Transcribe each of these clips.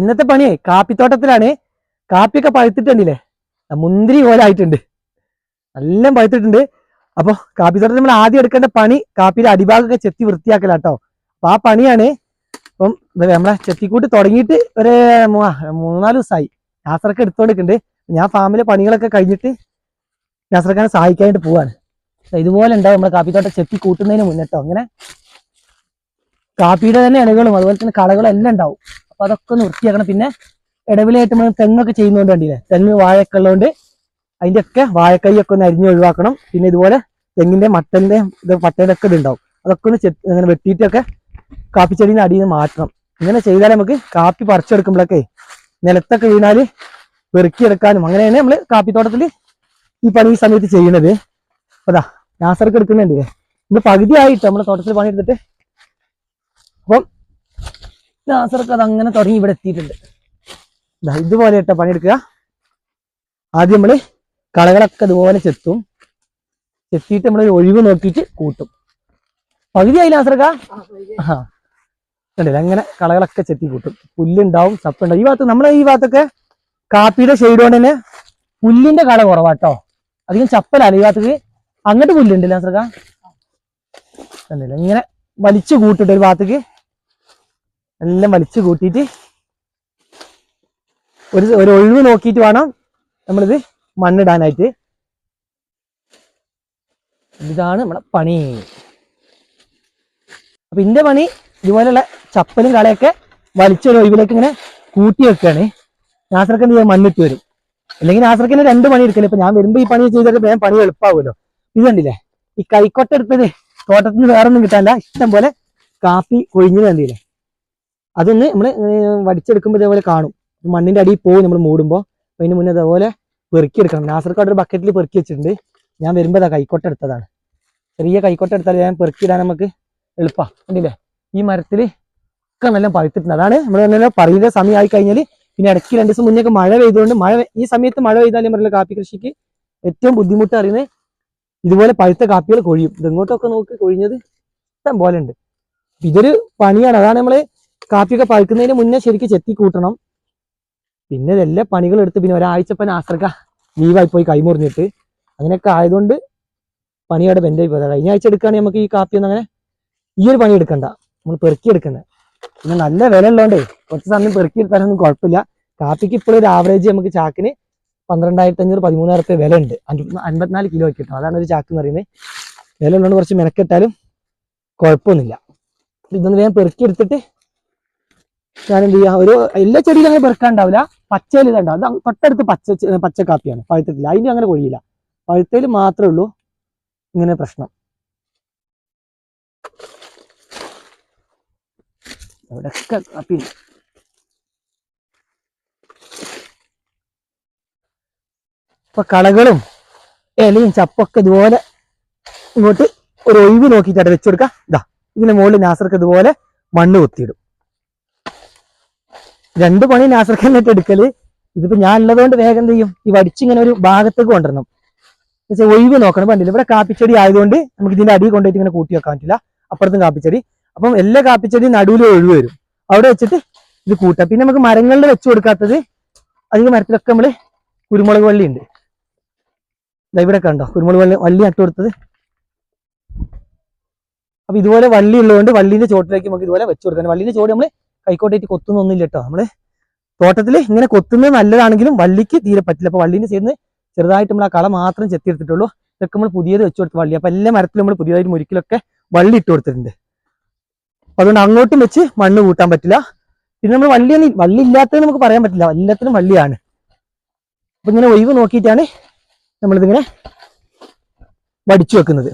ഇന്നത്തെ പണിയേ കാപ്പിത്തോട്ടത്തിലാണ്. കാപ്പിയൊക്കെ പഴുത്തിട്ടുണ്ടല്ലേ? മുന്തിരി പോലെ ആയിട്ടുണ്ട്. നല്ല പഴുത്തിട്ടുണ്ട്. അപ്പൊ കാപ്പിത്തോട്ടത്തിൽ നമ്മൾ ആദ്യം എടുക്കേണ്ട പണി കാപ്പിയുടെ അടിഭാഗമൊക്കെ ചെത്തി വൃത്തിയാക്കലാട്ടോ. അപ്പൊ ആ പണിയാണ് ഇപ്പം നമ്മളെ ചെത്തിക്കൂട്ട് തുടങ്ങിയിട്ട് ഒരു മൂന്നാൽ ദിവസമായി നാസറൊക്കെ എടുത്തുകൊണ്ടിരിക്കുന്നുണ്ട് ഞാൻ ഫാമിലെ പണികളൊക്കെ കഴിഞ്ഞിട്ട് നാസറക്കാനെ സഹായിക്കാനായിട്ട് പോവാണ്. ഇതുപോലെ ഉണ്ടാവും നമ്മളെ കാപ്പിത്തോട്ടം ചെത്തി കൂട്ടുന്നതിന് മുന്നിട്ടോ അങ്ങനെ കാപ്പിയുടെ തന്നെ ഇണകളും അതുപോലെ തന്നെ കളകളും എല്ലാം ഉണ്ടാവും. അപ്പൊ അതൊക്കെ ഒന്ന് വൃത്തിയാക്കണം പിന്നെ ഇടവിലായിട്ട് നമ്മൾ തെങ്ങൊക്കെ ചെയ്യുന്നതുകൊണ്ട് കണ്ടില്ലേ? തെങ്ങ് വാഴയൊക്കെ ഉള്ളതുകൊണ്ട് അതിന്റെ ഒക്കെ വാഴക്കൈയൊക്കെ ഒന്ന് അരിഞ്ഞ് ഒഴിവാക്കണം. പിന്നെ ഇതുപോലെ തെങ്ങിന്റെ മട്ടന്റെ ഇത് പട്ടയുടെ ഒക്കെ ഇതുണ്ടാവും. അതൊക്കെ ഒന്ന് ചെത്തി അങ്ങനെ വെട്ടിയിട്ടൊക്കെ കാപ്പിച്ചെടീന്ന് അടിയിൽ നിന്ന് മാറ്റണം. ഇങ്ങനെ ചെയ്താൽ നമുക്ക് കാപ്പി പറിച്ചെടുക്കുമ്പോഴൊക്കെ നിലത്തൊക്കെ വീണാൽ പെറുക്കിയെടുക്കാനും അങ്ങനെയാണ് നമ്മൾ കാപ്പിത്തോട്ടത്തിൽ ഈ പണി ഈ സമയത്ത് ചെയ്യണത്. അതാ നാസർക്ക് എടുക്കുന്നുണ്ട്. ഇത് പകുതിയായിട്ട് നമ്മുടെ തോട്ടത്തിൽ പണിയെടുത്തിട്ട് അപ്പം നാസർക്ക് അത് അങ്ങനെ തുടങ്ങി ഇവിടെ എത്തിയിട്ടുണ്ട്. ഇതുപോലെ ഇട്ട പണിയെടുക്കുക ആദ്യം നമ്മൾ കളകളൊക്കെ ഇതുപോലെ ചെത്തും. ചെത്തിയിട്ട് നമ്മൾ ഒഴിവ് നോക്കിയിട്ട് കൂട്ടും. പകുതി ആയില്ല നാസർക്ക? ആ കണ്ടില്ല? അങ്ങനെ കളകളൊക്കെ ചെത്തി കൂട്ടും. പുല്ലുണ്ടാവും സപ്പുണ്ടാവും ഈ ഭാഗത്ത് നമ്മളെ ഈ ഭാഗത്തൊക്കെ കാപ്പിയുടെ ഷെയ്ഡ് കൊണ്ട് തന്നെ പുല്ലിന്റെ കള കുറവാട്ടോ. അധികം ചപ്പലാണ് ഈ ഭാഗത്തേക്ക്. അങ്ങോട്ട് പുല്ലുണ്ട് നാസർക്ക. കണ്ടില്ല? ഇങ്ങനെ വലിച്ചു കൂട്ടിട്ട് ഒരു ഭാഗത്തേക്ക് എല്ലാം വലിച്ചു കൂട്ടിയിട്ട് ഒരു ഒരു ഒഴിവ് നോക്കിയിട്ട് വേണം നമ്മളിത് മണ്ണിടാനായിട്ട്. ഇതാണ് നമ്മുടെ പണി. അപ്പൊ ഇന്റെ പണി ഇതുപോലെയുള്ള ചപ്പലും കളയൊക്കെ വലിച്ചൊരു ഒഴിവിലേക്ക് ഇങ്ങനെ കൂട്ടി വെക്കുകയാണ് നാസർക്ക് എന്ത് ചെയ്യാൻ മണ്ണിട്ട് വരും. അല്ലെങ്കിൽ നാസർക്കിന് രണ്ട് പണി എടുക്കല്ലേ ഇപ്പൊ ഞാൻ വരുമ്പോ ഈ പണി ചെയ്തിട്ട് വേഗം പണി എളുപ്പമാവുമല്ലോ ഇത് കണ്ടില്ലേ? ഈ കൈക്കൊട്ട എടുത്തത് തോട്ടത്തിൽ നിന്ന് വേറെ ഒന്നും കിട്ടാനില്ല. ഇഷ്ടം പോലെ കാപ്പി കൊഴിഞ്ഞു കണ്ടില്ലേ? അതൊന്ന് നമ്മൾ വടിച്ചെടുക്കുമ്പോൾ ഇതേപോലെ കാണും. മണ്ണിന്റെ അടിയിൽ പോകും നമ്മൾ മൂടുമ്പോൾ അപ്പൊ അതിന് മുന്നേ അതേപോലെ പെറുക്കിയെടുക്കണം നാസർക്കാട് ഒരു ബക്കറ്റിൽ പെറുക്കി വെച്ചിട്ടുണ്ട്. ഞാൻ വരുമ്പോൾ അതാ കൈക്കോട്ട എടുത്തതാണ്. ചെറിയ കൈക്കോട്ട എടുത്താൽ ഞാൻ പെറുക്കിയിടാൻ നമുക്ക് എളുപ്പമാണ് കണ്ടില്ലേ? ഈ മരത്തിൽ ഒക്കെ നല്ല പഴുത്തിട്ടുണ്ട്. അതാണ് നമ്മൾ തന്നെ പറയുന്ന ആയി കഴിഞ്ഞാൽ പിന്നെ ഇടയ്ക്ക് രണ്ട് ദിവസം മുന്നേ മഴ പെയ്തുകൊണ്ട് മഴ ഈ സമയത്ത് മഴ പെയ്താലും പറഞ്ഞില്ല കാപ്പി കൃഷിക്ക് ഏറ്റവും ബുദ്ധിമുട്ട് അറിയുന്നത് ഇതുപോലെ പഴുത്ത കാപ്പികൾ കൊഴിയും. ഇതെങ്ങോട്ടൊക്കെ നോക്കി കൊഴിഞ്ഞത് ഇഷ്ടം പോലെ ഉണ്ട്. ഇതൊരു പണിയാണ്. അതാണ് നമ്മൾ കാപ്പിയൊക്കെ പഴുക്കുന്നതിന് മുന്നേ ശരിക്കും ചെത്തി കൂട്ടണം. പിന്നെ ഇതെല്ലാം പണികൾ എടുത്ത് പിന്നെ ഒരാഴ്ചപ്പൻ ആശ്രക്ക ലീവായി പോയി കൈമുറിഞ്ഞിട്ട്. അങ്ങനെയൊക്കെ ആയതുകൊണ്ട് പണിയോടെ ബെൻഡ് ആയി പോയത്. കഴിഞ്ഞ ആഴ്ച എടുക്കുകയാണെങ്കിൽ നമുക്ക് ഈ കാപ്പി ഒന്നും അങ്ങനെ ഈ ഒരു പണി എടുക്കണ്ട. നമ്മൾ പെറുക്കി എടുക്കണ്ട പിന്നെ നല്ല വില ഉള്ളതുകൊണ്ടേ കുറച്ച് സമയം പെറുക്കി എടുത്താലൊന്നും കുഴപ്പമില്ല. കാപ്പിക്ക് ഇപ്പോഴും ഒരു ആവറേജ് നമുക്ക് ചാക്കിന് പന്ത്രണ്ടായിരത്തി അഞ്ഞൂറ് പതിമൂന്നായിരം റുപ്യ വില ഉണ്ട് അൻപത്തിനാല് കിലോ കിട്ടും അതാണ് ഒരു ചാക്ക് എന്ന് പറയുന്നത്. വില ഉള്ളതുകൊണ്ട് കുറച്ച് മെനക്കെട്ടാലും കുഴപ്പമൊന്നുമില്ല. ഇതൊന്ന് വേഗം പെറുക്കി എടുത്തിട്ട് ഞാൻ എന്ത് ചെയ്യാം ഒരു എല്ലാ ചെടിയിലും അങ്ങനെ പെറുക്കാണ്ടാവില്ല പച്ചയിൽ ഇതുണ്ടാവും അത് തൊട്ടടുത്ത് പച്ച പച്ചക്കാപ്പിയാണ് പച്ച കാപ്പിയാണ്. പഴുത്തത്തില്ല അതിന് അങ്ങനെ കൊഴിയില്ല. പഴുത്തയിൽ മാത്രമേ ഉള്ളൂ ഇങ്ങനെ പ്രശ്നം. അവിടെയൊക്കെ കാപ്പി ഇപ്പൊ കളകളും ഇലയും ചപ്പൊക്കെ ഇതുപോലെ ഇങ്ങോട്ട് ഒരു ഒഴിവ് നോക്കിയിട്ട് വെച്ചു കൊടുക്കാം. ഇതാ ഇതിന്റെ മുകളിൽ നാസർക്ക് ഇതുപോലെ മണ്ണ് കുത്തിയിടും. രണ്ട് പണി നാസർക്ക് എടുക്കൽ. ഇതിപ്പോ ഞാൻ ഉള്ളതുകൊണ്ട് വേഗം ചെയ്യും? ഈ വടിച്ചിങ്ങനെ ഒരു ഭാഗത്തേക്ക് കൊണ്ടുവരണം. എന്നുവെച്ചാൽ ഒഴിവ് നോക്കണം. പണ്ടില്ല ഇവിടെ കാപ്പിച്ചെടി ആയതുകൊണ്ട് നമുക്ക് ഇതിന്റെ അടിയിൽ കൊണ്ടുപോയിട്ട് ഇങ്ങനെ കൂട്ടി വെക്കാൻ പറ്റില്ല. അപ്പുറത്തും കാപ്പിച്ചെടി. അപ്പം എല്ലാ കാപ്പിച്ചെടിയും നടുവിൽ ഒഴിവ് വരും. അവിടെ വെച്ചിട്ട് ഇത് കൂട്ടാം. പിന്നെ നമുക്ക് മരങ്ങളിൽ വെച്ചു കൊടുക്കാത്തത് അധികം മരത്തിലൊക്കെ നമ്മൾ കുരുമുളക് വള്ളി ഉണ്ട്. ഇവിടെ കണ്ടോ കുരുമുളക് വള്ളി വള്ളി നട്ടു കൊടുത്തത്. അപ്പൊ ഇതുപോലെ വള്ളി ഉള്ളതുകൊണ്ട് വള്ളിന്റെ ചോട്ടിലേക്ക് നമുക്ക് ഇതുപോലെ വെച്ചു കൊടുക്കാം. വള്ളിന്റെ ചോട് നമ്മൾ കൈക്കോട്ടേറ്റ് കൊത്തുന്നൊന്നുമില്ല കേട്ടോ. നമ്മൾ തോട്ടത്തിൽ ഇങ്ങനെ കൊത്തുന്നത് നല്ലതാണെങ്കിലും വള്ളിക്ക് തീരെ പറ്റില്ല. അപ്പൊ വള്ളിന് ചേർന്ന് ചെറുതായിട്ട് നമ്മൾ ആ കള മാത്രം ചെത്തി എടുത്തിട്ടുള്ളൂ ഇതൊക്കെ നമ്മൾ പുതിയത് വെച്ചു കൊടുത്ത വള്ളി. അപ്പൊ എല്ലാ മരത്തിലും നമ്മൾ പുതിയതായിട്ട് മുരിക്കലൊക്കെ വള്ളി ഇട്ട് കൊടുത്തിട്ടുണ്ട്. അതുകൊണ്ട് അങ്ങോട്ടും വെച്ച് മണ്ണ് കൂട്ടാൻ പറ്റില്ല. പിന്നെ നമ്മൾ വള്ളിയൊന്നും വള്ളി ഇല്ലാത്തത് നമുക്ക് പറയാൻ പറ്റില്ല. എല്ലാത്തിനും വള്ളിയാണ്. അപ്പൊ ഇങ്ങനെ ഒഴിവ് നോക്കിയിട്ടാണ് നമ്മളിതിങ്ങനെ വടിച്ചു വെക്കുന്നത്.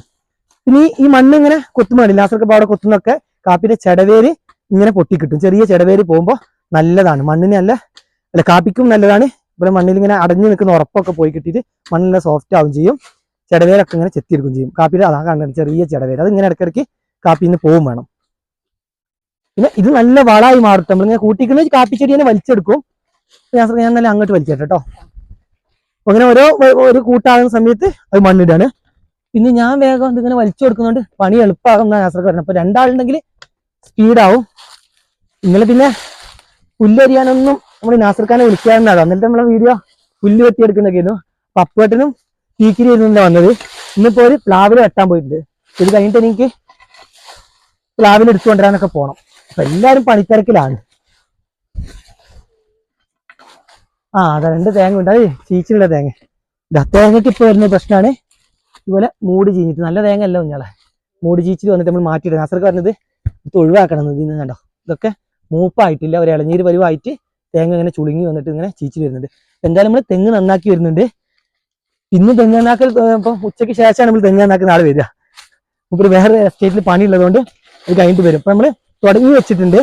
പിന്നെ ഈ- മണ്ണ് ഇങ്ങനെ കൊത്തുമ്പോൾ ലാസർക്കപ്പാടെ കൊത്തുന്നൊക്കെ കാപ്പിന്റെ ചെടവേര് ഇങ്ങനെ പൊട്ടിക്കിട്ടും. ചെറിയ ചെടവേര് പോകുമ്പോൾ നല്ലതാണ്. മണ്ണിനെ നല്ല അല്ല കാപ്പിക്കും നല്ലതാണ്. ഇവിടെ മണ്ണിൽ ഇങ്ങനെ അടഞ്ഞു നിൽക്കുന്ന ഉറപ്പൊക്കെ പോയി കിട്ടിയിട്ട് മണ്ണിലെ സോഫ്റ്റ് ആവും ചെയ്യും. ചെടവേരൊക്കെ ഇങ്ങനെ ചെത്തിയെടുക്കും ചെയ്യും. കാപ്പിയിൽ അതാ കാണുന്നത് ചെറിയ ചെടവേര് അത് ഇങ്ങനെ ഇടയ്ക്കിടയ്ക്ക് കാപ്പിയിൽ നിന്ന് പോവും വേണം. പിന്നെ ഇത് നല്ല വളമായി മാറും നമ്മളിങ്ങനെ കൂട്ടിക്കുന്ന കാപ്പി ചെടി തന്നെ വലിച്ചെടുക്കും. ഞാൻ ഞാൻ നല്ല അങ്ങോട്ട് വലിച്ചേട്ടെ കേട്ടോ അങ്ങനെ ഓരോ ഒരു കൂട്ടാകുന്ന സമയത്ത് അത് മണ്ണിടാണ്. പിന്നെ ഞാൻ വേഗം ഇതിങ്ങനെ വലിച്ചു കൊടുക്കുന്നുണ്ട് പണി എളുപ്പമാകും എന്നാണ് നാസർക്ക് പറയുന്നത് അപ്പൊ രണ്ടാളുണ്ടെങ്കിൽ സ്പീഡാവും നിങ്ങൾ പിന്നെ പുല്ലരിയാനൊന്നും നമ്മൾ നാസർഖാനെ വിളിക്കാറുണ്ടാകും എന്നിട്ട് നമ്മളെ വീഡിയോ പുല്ല് വെട്ടിയെടുക്കുന്നൊക്കെയായിരുന്നു. പപ്പുവേട്ടനും തീക്കിരി ഇരുന്നില്ല വന്നത്. ഇന്നിപ്പോ ഒരു പ്ലാവിൽ വെട്ടാൻ പോയിട്ടുണ്ട്. ഇത് കഴിഞ്ഞിട്ട് എനിക്ക് പ്ലാവിൽ എടുത്തു പോണം. അപ്പൊ എല്ലാരും പണിത്തിരക്കിലാണ്. ആ അതെ രണ്ട് തേങ്ങ ഉണ്ട്. അത് ചീച്ചിലുള്ള തേങ്ങ. ഇതാ തേങ്ങയ്ക്ക് ഇപ്പൊ വരുന്ന പ്രശ്നമാണ് ഇതുപോലെ മൂടി ചീഞ്ഞിട്ട് നല്ല തേങ്ങ അല്ല കുഞ്ഞാളെ. മൂടി ചീച്ചിൽ വന്നിട്ട് നമ്മൾ മാറ്റിയിട്ട് നാസർക്ക് പറഞ്ഞത് ഇത് ഒഴിവാക്കണം ഇതിൽ കണ്ടോ? ഇതൊക്കെ മൂപ്പായിട്ടില്ല ഒരു ഇളനീര് പരുവായിട്ട് തേങ്ങ ഇങ്ങനെ ചുളുങ്ങി വന്നിട്ട് ഇങ്ങനെ ചീച്ചിൽ വരുന്നുണ്ട്. എന്തായാലും നമ്മൾ തെങ്ങ് നന്നാക്കി വരുന്നുണ്ട്. ഇന്ന് തെങ്ങ് നന്നാക്കൽ ഇപ്പം ഉച്ചയ്ക്ക് ശേഷമാണ് നമ്മൾ തെങ്ങ് നന്നാക്കുന്ന ആൾ വരിക. ഇപ്പോൾ വേറെ എസ്റ്റേറ്റിൽ പണി ഉള്ളതുകൊണ്ട് ഇത് കഴിഞ്ഞിട്ട് വരും. അപ്പം നമ്മൾ തുടങ്ങി വെച്ചിട്ടുണ്ട്.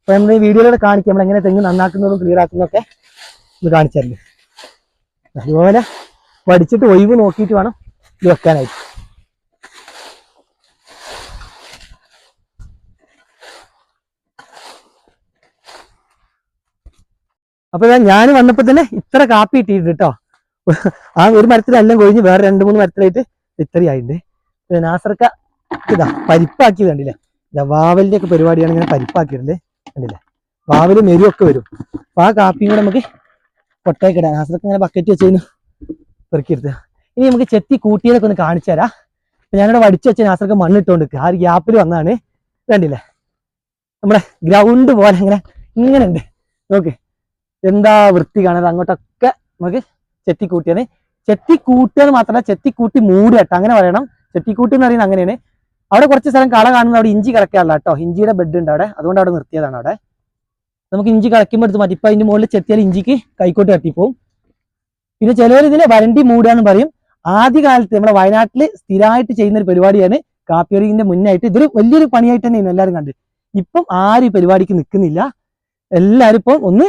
അപ്പം നമ്മൾ ഈ വീഡിയോയിലൂടെ കാണിക്കാം. നമ്മൾ എങ്ങനെ തെങ്ങ് നന്നാക്കുന്നതും ക്ലിയർ ആക്കുന്നതൊക്കെ ഇത് കാണിച്ചാൽ അതുപോലെ പഠിച്ചിട്ട് ഒഴിവ് നോക്കിയിട്ട് വേണം ഇത് വെക്കാനായിട്ട്. അപ്പൊ ഞാൻ വന്നപ്പോ തന്നെ ഇത്ര കാപ്പി ഇട്ടിട്ടുണ്ട് കേട്ടോ ആ ഒരു മരത്തിലെല്ലാം കൊഴിഞ്ഞ് വേറെ രണ്ട് മൂന്ന് മരത്തിലായിട്ട് ഇത്രയായിട്ടുണ്ട് പിന്നെ നാസർക്ക ഇതാ പരിപ്പാക്കി കണ്ടില്ലേ? ഇതാ വാവലിന്റെ ഒക്കെ പരിപാടിയാണ് ഇങ്ങനെ പരിപ്പാക്കിയിട്ടുണ്ട് കണ്ടില്ലേ? വാവൽ മെരുവൊക്കെ വരും. അപ്പൊ ആ കാപ്പിയും കൂടെ നമുക്ക് പൊട്ടേക്കിടാം നാസർക്ക ഇങ്ങനെ ബക്കറ്റ് വെച്ചതിന് പെറുക്കിയെടുത്ത്. ഇനി നമുക്ക് ചെത്തി കൂട്ടിയതൊക്കെ ഒന്ന് കാണിച്ചു തരാം. അപ്പൊ ഞാനിവിടെ വടിച്ചു വെച്ച നാസർക്ക് മണ്ണിട്ടുകൊണ്ട് ആ ഒരു ഗ്യാപ്പിൽ വന്നാണ് കണ്ടില്ലേ? നമ്മുടെ ഗ്രൗണ്ട് പോലെ ഇങ്ങനെ ഇങ്ങനെ ഉണ്ട്. നോക്ക്. എന്താ വൃത്തി കാണുന്നത്? അങ്ങോട്ടൊക്കെ നമുക്ക് ചെത്തിക്കൂട്ടിയത് എന്ന് മാത്രമല്ല ചെത്തിക്കൂട്ടി മൂടുക കേട്ടോ. അങ്ങനെ പറയണം. ചെത്തിക്കൂട്ടി എന്ന് പറയുന്നത് അങ്ങനെയാണ്. അവിടെ കുറച്ച് സ്ഥലം കള കാണുന്നത് അവിടെ ഇഞ്ചി കിടക്കാറില്ല കേട്ടോ. ഇഞ്ചിയുടെ ബെഡ് ഉണ്ട് അവിടെ. അതുകൊണ്ട് അവിടെ നിർത്തിയതാണ് അവിടെ. നമുക്ക് ഇഞ്ചി കളയ്ക്കുമ്പോൾ എടുത്ത് മാറ്റി ഇപ്പം അതിന്റെ മുകളിൽ ചെത്തിയാൽ ഇഞ്ചിക്ക് കൈക്കോട്ട് തട്ടിപ്പോവും. പിന്നെ ചിലവർ ഇതിനെ വരണ്ടി മൂടുക പറയും. ആദ്യ കാലത്ത് നമ്മുടെ വയനാട്ടിൽ സ്ഥിരമായിട്ട് ചെയ്യുന്ന ഒരു പരിപാടിയാണ് കാപ്പിയറിന്റെ മുന്നായിട്ട്. ഇതൊരു വലിയൊരു പണിയായിട്ട് തന്നെയാണ് എല്ലാവരും കണ്ട് ഇപ്പം ആരും പരിപാടിക്ക് നിൽക്കുന്നില്ല. എല്ലാവരും ഇപ്പം ഒന്ന്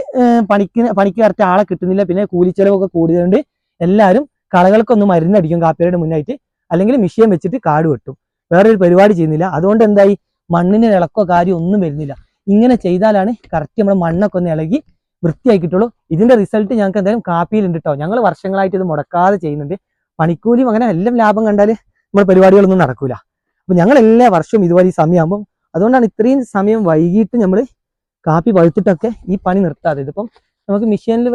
പണിക്ക് പണിക്ക് കറക്റ്റ് ആളെ കിട്ടുന്നില്ല. പിന്നെ കൂലിച്ചെലവൊക്കെ കൂടിയതുകൊണ്ട് എല്ലാവരും കളകൾക്കൊന്ന് മരുന്നടിക്കും കാപ്പിയുടെ മുന്നായിട്ട്. അല്ലെങ്കിൽ മിഷ്യൻ വെച്ചിട്ട് കാട് വെട്ടും. വേറൊരു പരിപാടി ചെയ്യുന്നില്ല. അതുകൊണ്ട് എന്തായി? മണ്ണിന് ഇളക്കോ കാര്യം ഒന്നും വരുന്നില്ല. ഇങ്ങനെ ചെയ്താലാണ് കറക്റ്റ് നമ്മുടെ മണ്ണൊക്കെ ഒന്ന് ഇളകി വൃത്തിയായി കിട്ടുള്ളൂ ഇതിന്റെ റിസൾട്ട് ഞങ്ങൾക്ക് എന്തായാലും കാപ്പിയിലുണ്ട് കേട്ടോ ഞങ്ങൾ വർഷങ്ങളായിട്ട് ഇത് മുടക്കാതെ ചെയ്യുന്നുണ്ട്. പണിക്കൂലിയും അങ്ങനെ എല്ലാം ലാഭം കണ്ടാൽ നമ്മുടെ പരിപാടികളൊന്നും നടക്കൂല. അപ്പൊ ഞങ്ങൾ എല്ലാ വർഷവും ഇതുപോലെ ഈ സമയമാകുമ്പോൾ അതുകൊണ്ടാണ് ഇത്രയും സമയം വൈകിട്ട് നമ്മൾ കാപ്പി പഴുത്തിട്ടൊക്കെ ഈ പണി നിർത്താതെ. ഇതിപ്പം നമുക്ക് മെഷീനിൽ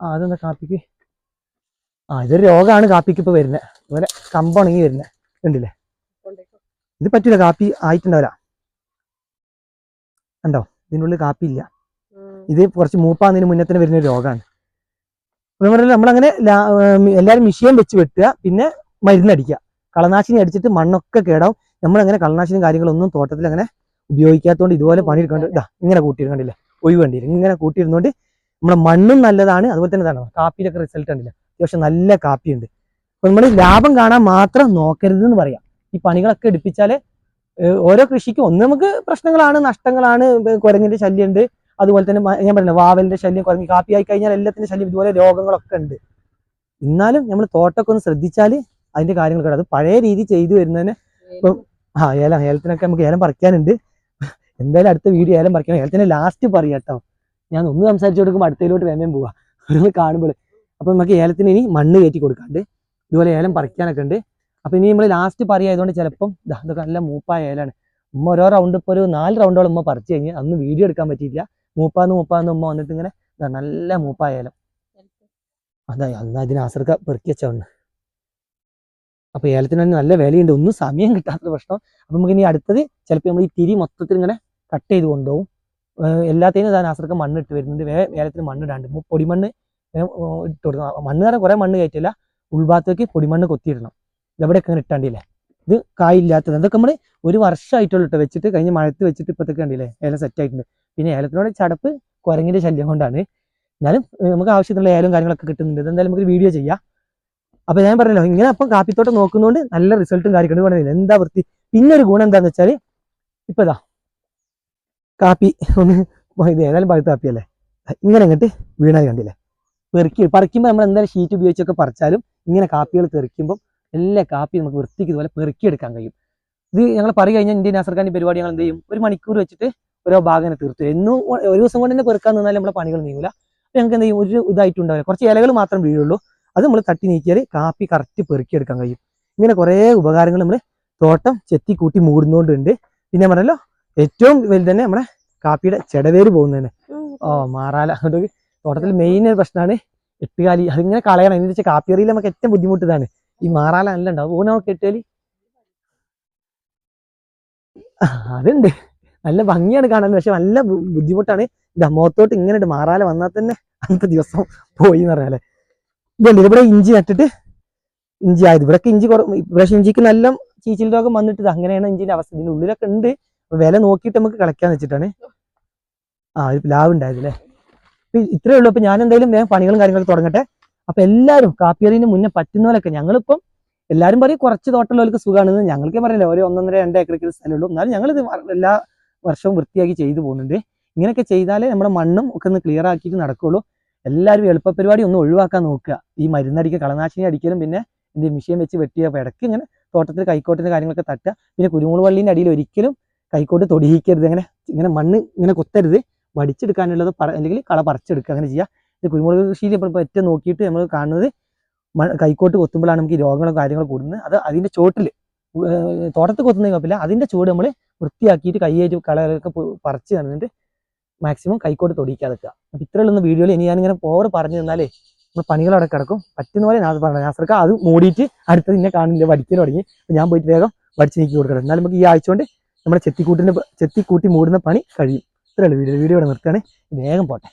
ആ അതെന്താ കാപ്പിക്ക്? ആ ഇതൊരു രോഗമാണ് കാപ്പിക്ക് ഇപ്പൊ വരുന്നത് അതുപോലെ കമ്പുണങ്ങി വരുന്നത് കണ്ടില്ലേ? ഇത് പറ്റില്ല കാപ്പി ആയിട്ടുണ്ടാവില്ല. കണ്ടോ? ഇതിനുള്ളിൽ കാപ്പി ഇല്ല. ഇത് കുറച്ച് മൂപ്പാന്നതിന് മുന്നേ തന്നെ വരുന്ന ഒരു രോഗമാണ് നമ്മളങ്ങനെ എല്ലാവരും മിഷീൻ വെച്ച് വെട്ടുക പിന്നെ മരുന്നടിക്കുക. കളനാശിനി അടിച്ചിട്ട് മണ്ണൊക്കെ കേടാവും. നമ്മളങ്ങനെ കളനാശിനി കാര്യങ്ങളൊന്നും തോട്ടത്തിൽ അങ്ങനെ ഉപയോഗിക്കാത്തതുകൊണ്ട് ഇതുപോലെ പണി പണിയെടുക്കാണ്ട് ഇതാ ഇങ്ങനെ കൂട്ടിയിരുന്നില്ല ഒഴിവ് കണ്ടില്ല ഇങ്ങനെ കൂട്ടിയിരുന്നോണ്ട് നമ്മുടെ മണ്ണും നല്ലതാണ്. അതുപോലെ തന്നെ ഇതാണ് കാപ്പിയിലൊക്കെ റിസൾട്ട് കണ്ടില്ല? അത്യാവശ്യം നല്ല കാപ്പിയുണ്ട്. അപ്പൊ നമ്മൾ ലാഭം കാണാൻ മാത്രം നോക്കരുത് എന്ന് പറയാം. ഈ പണികളൊക്കെ എടുപ്പിച്ചാൽ ഓരോ കൃഷിക്കും ഒന്ന് നമുക്ക് പ്രശ്നങ്ങളാണ് നഷ്ടങ്ങളാണ് കുരങ്ങിന്റെ ശല്യമുണ്ട് അതുപോലെ തന്നെ ഞാൻ പറഞ്ഞു വാവലിന്റെ ശല്യം കുരങ്ങി കാപ്പി ആയി കഴിഞ്ഞാൽ എല്ലാത്തിന്റെ ശല്യം ഇതുപോലെ രോഗങ്ങളൊക്കെ ഉണ്ട്. എന്നാലും നമ്മൾ തോട്ടമൊക്കെ ഒന്ന് ശ്രദ്ധിച്ചാൽ അതിന്റെ കാര്യങ്ങളൊക്കെ അത് പഴയ രീതി ചെയ്തു വരുന്നതിന് ഇപ്പം ആ ഏലം ഏലത്തിനൊക്കെ നമുക്ക് ഏലം പറിക്കാനുണ്ട്. എന്തായാലും അടുത്ത വീഡിയോ ആയാലും പറിക്കണം തന്നെ ലാസ്റ്റ് പറയാം കേട്ടോ. ഞാൻ ഒന്ന് സംസാരിച്ചു കൊടുക്കുമ്പോൾ അടുത്തതിലോട്ട് വേമേം പോവാ. ഓരോന്ന് കാണുമ്പോൾ അപ്പൊ നമുക്ക് ഏലത്തിന് ഇനി മണ്ണ് കയറ്റി കൊടുക്കാണ്ട്. ഇതുപോലെ ഏലം പറിക്കാനൊക്കെ ഉണ്ട്. അപ്പൊ ഇനി നമ്മൾ ലാസ്റ്റ് പറയായതുകൊണ്ട് ചിലപ്പം ഇതൊക്കെ നല്ല മൂപ്പായ ഏലാണ്. ഉമ്മ ഓരോ റൗണ്ട് ഇപ്പോൾ ഒരു നാല് റൗണ്ടോളം ഉമ്മ പറിച്ചു കഴിഞ്ഞ് അന്ന് വീഡിയോ എടുക്കാൻ പറ്റിയില്ല മൂപ്പാന്ന് മൂപ്പാന്ന് ഉമ്മ വന്നിട്ട് ഇങ്ങനെ നല്ല മൂപ്പായ ഏലം. അതാ അന്ന് അതിന് ആസർക്ക പെറുക്കി വെച്ചോണ്ട് അപ്പൊ ഏലത്തിന് നല്ല വിലയുണ്ട്. ഒന്നും സമയം കിട്ടാത്ത പ്രശ്നം. അപ്പൊ നമുക്ക് ഇനി അടുത്തത് ചിലപ്പോൾ നമ്മൾ ഈ തിരി മൊത്തത്തിൽ ഇങ്ങനെ കട്ട് ചെയ്ത് കൊണ്ടുപോകും. എല്ലാത്തിനും താൻ മണ്ണ് ഇട്ട് വരുന്നുണ്ട്. വേ മണ്ണ് ഇടാണ്ട് പൊടിമണ്ണ് ഇട്ട് കൊടുക്കണം. മണ്ണ് കാരണം കുറെ മണ്ണ് കയറ്റില്ല ഉൾഭാഗത്തേക്ക് പൊടിമണ്ണ് കൊത്തിയിടണം. ഇതെവിടെയൊക്കെ അങ്ങനെ ഇട്ടാണ്ടില്ലേ? ഇത് കായില്ലാത്തത്. അതൊക്കെ നമ്മൾ ഒരു വർഷമായിട്ടുള്ളൂ ഇട്ട് വെച്ചിട്ട്. കഴിഞ്ഞ മഴത്ത് വെച്ചിട്ട് ഇപ്പോഴത്തേക്ക് കണ്ടില്ലേ? ഏലം സെറ്റ് ആയിട്ടുണ്ട്. പിന്നെ ഏലത്തിനോട് ചടപ്പ് കുരങ്ങിന്റെ ശല്യം കൊണ്ടാണ്. എന്നാലും നമുക്ക് ആവശ്യത്തിനുള്ള ഏലം കാര്യങ്ങളൊക്കെ കിട്ടുന്നുണ്ട്. ഇതെന്തായാലും നമുക്ക് വീഡിയോ ചെയ്യാം. അപ്പോൾ ഞാൻ പറഞ്ഞല്ലോ ഇങ്ങനെ അപ്പം കാപ്പിത്തോട്ടം നോക്കുന്നതുകൊണ്ട് നല്ല റിസൾട്ടും കാര്യങ്ങളും പറഞ്ഞില്ല എന്താ വൃത്തി? പിന്നെ ഒരു ഗുണം എന്താണെന്ന് വെച്ചാൽ ഇപ്പൊ ഇതാ കാപ്പി. ഒന്ന് ഇത് ഏതായാലും പഴുത്ത കാപ്പിയല്ലേ? ഇങ്ങനെ അങ്ങോട്ട് വീണാൽ കണ്ടില്ലേ? പെറുക്കി പറിക്കുമ്പോൾ നമ്മൾ എന്തായാലും ഷീറ്റ് ഉപയോഗിച്ചൊക്കെ പറിച്ചാലും ഇങ്ങനെ കാപ്പികൾ തെറിക്കുമ്പോൾ എല്ലാ കാപ്പി നമുക്ക് വൃത്തിക്ക് ഇതുപോലെ പെറുക്കിയെടുക്കാൻ കഴിയും. ഇത് ഞങ്ങൾ പറയും കഴിഞ്ഞാൽ ഇന്ത്യൻ നാസർഖാന്റെ പരിപാടി ഞങ്ങൾ എന്ത് ചെയ്യും? ഒരു മണിക്കൂർ വെച്ചിട്ട് ഓരോ ഭാഗം തീർത്തു. എന്നും ഒരു ദിവസം കൊണ്ട് തന്നെ പെറുക്കാൻ നിന്നാലും നമ്മളെ പണികൾ നീങ്ങില്ല അപ്പൊ ഞങ്ങൾക്ക് എന്ത് ചെയ്യും? ഒരു ഇതായിട്ടുണ്ടാവില്ല. കുറച്ച് ഇലകൾ മാത്രം വീഴുള്ളൂ. അത് നമ്മൾ തട്ടി നീക്കിയാൽ കാപ്പി കറക്റ്റ് പെറുക്കിയെടുക്കാൻ കഴിയും. ഇങ്ങനെ കുറേ ഉപകാരങ്ങൾ നമ്മൾ തോട്ടം ചെത്തി കൂട്ടി മൂടുന്നോണ്ടുണ്ട് പിന്നെ പറഞ്ഞല്ലോ ഏറ്റവും വലുതന്നെ നമ്മുടെ കാപ്പിയുടെ ചെടവേര് പോകുന്നതന്നെ ഓ മാറാല. അതുകൊണ്ട് തോട്ടത്തിൽ മെയിൻ പ്രശ്നമാണ് എട്ടുകാലി. അതിങ്ങനെ കളയണം. എന്ന് വെച്ചാൽ കാപ്പിയറിയിൽ നമുക്ക് ഏറ്റവും ബുദ്ധിമുട്ട് ഇതാണ് ഈ മാറാല നല്ല ഉണ്ടാവും. ഊന നമുക്ക് എട്ടുകാലി. അതുണ്ട്. നല്ല ഭംഗിയാണ് കാണാൻ. പക്ഷെ നല്ല ബുദ്ധിമുട്ടാണ്. ഇത് അമ്മത്തോട്ട് ഇങ്ങനെ മാറാല വന്നാൽ തന്നെ അന്നത്തെ ദിവസം പോയി എന്ന് പറഞ്ഞാലേ ഇതുണ്ട് ഇവിടെ ഇഞ്ചി നട്ടിട്ട് ഇഞ്ചി ആയത്. ഇവിടെ ഇഞ്ചി കുറവ് ഇപ്രാവശ്യം ഇഞ്ചിക്ക് നല്ല ചീച്ചിൽ രോഗം വന്നിട്ട് അങ്ങനെയാണ് ഇഞ്ചിന്റെ അവസ്ഥ. ഇതിന്റെ ഉള്ളിലൊക്കെ ഉണ്ട്. വില നോക്കിയിട്ട് നമുക്ക് കളയ്ക്കാന്ന് വെച്ചിട്ടാണ്. ആ ഒരു ലാഭം ഉണ്ടായതല്ലേ അപ്പൊ ഇത്രയേ ഇത്രേ ഉള്ളൂ. അപ്പൊ ഞാൻ എന്തായാലും വേഗം പണികളും കാര്യങ്ങളൊക്കെ തുടങ്ങട്ടെ. അപ്പൊ എല്ലാവരും കാപ്പിയറിന് മുന്നേ പറ്റുന്ന പോലെയൊക്കെ ഞങ്ങളിപ്പം എല്ലാവരും പറയും കുറച്ച് തോട്ടമുള്ളവർക്ക് സുഖമാണെന്ന് ഞങ്ങൾക്ക് പറയില്ല ഒരു ഒന്നൊന്നര രണ്ട് ഏക്കറയ്ക്ക് സ്ഥലമുള്ളൂ. എന്നാലും ഞങ്ങൾ ഇത് എല്ലാ വർഷവും വൃത്തിയാക്കി ചെയ്തു പോകുന്നുണ്ട്. ഇങ്ങനെയൊക്കെ ചെയ്താലേ നമ്മുടെ മണ്ണും ഒക്കെ ഒന്ന് ക്ലിയർ ആക്കിയിട്ട് നടക്കുള്ളൂ. എല്ലാവരും എളുപ്പ പരിപാടി ഒന്ന് ഒഴിവാക്കാൻ നോക്കുക. ഈ മരുന്നടിക്കുക കളനാശിനി അടിക്കലും പിന്നെ എന്ത് മിഷീൻ വെച്ച് വെട്ടിയ ഇടയ്ക്ക് ഇങ്ങനെ തോട്ടത്തിൽ കൈക്കോട്ടിന്റെ കാര്യങ്ങളൊക്കെ തട്ടുക. പിന്നെ കുരുമുളക് വള്ളീന്റെ അടിയിൽ ഒരിക്കലും കൈക്കോട്ട് തൊടിയിക്കരുത്. അങ്ങനെ ഇങ്ങനെ മണ്ണ് ഇങ്ങനെ കൊത്തരുത്. വടിച്ചെടുക്കാനുള്ളത് പറ അല്ലെങ്കിൽ കള പറിച്ചെടുക്കുക. അങ്ങനെ ചെയ്യുക കുരുമുളക് കൃഷിയിൽ ഇപ്പോൾ ഏറ്റവും നോക്കിയിട്ട് നമ്മൾ കാണുന്നത് കൈക്കോട്ട് കൊത്തുമ്പോഴാണ് നമുക്ക് രോഗങ്ങളും കാര്യങ്ങളും കൂടുന്നത്. അത് അതിന്റെ ചോട്ടിൽ തോട്ടത്തിൽ കൊത്തുന്ന കുഴപ്പമില്ല. അതിന്റെ ചൂട് നമ്മൾ വൃത്തിയാക്കിയിട്ട് കൈയേറ്റ് കളകളൊക്കെ പറിച്ച് തന്നിട്ട് മാക്സിമം കൈക്കോട്ട് തൊടിയിക്കാതെ വെക്കുക. അപ്പം ഇത്രയുള്ള വീഡിയോയിൽ. ഇനി ഞാനിങ്ങനെ ഓവർ പറഞ്ഞു തന്നാലേ നമ്മൾ പണികളവിടെ കിടക്കും. പറ്റുന്ന പോലെ ഞാൻ പറഞ്ഞു നാസർക്ക് അത് മൂടിയിട്ട് അടുത്തത് ഇന്നെ കാണില്ല വടിക്കൽ തുടങ്ങി. ഞാൻ പോയിട്ട് വേഗം വടിച്ച് നീക്കി കൊടുക്കണം എന്നാലും നമുക്ക് ഈ ആഴ്ച കൊണ്ട് നമ്മുടെ ചെത്തിക്കൂട്ടിന്റെ ചെത്തിക്കൂട്ടി മൂടുന്ന പണി കഴിയും. ഇത്രയുള്ളൂ വീഡിയോ വീഡിയോ ഇവിടെ നിർത്തുകയാണെങ്കിൽ വേഗം പോട്ടെ.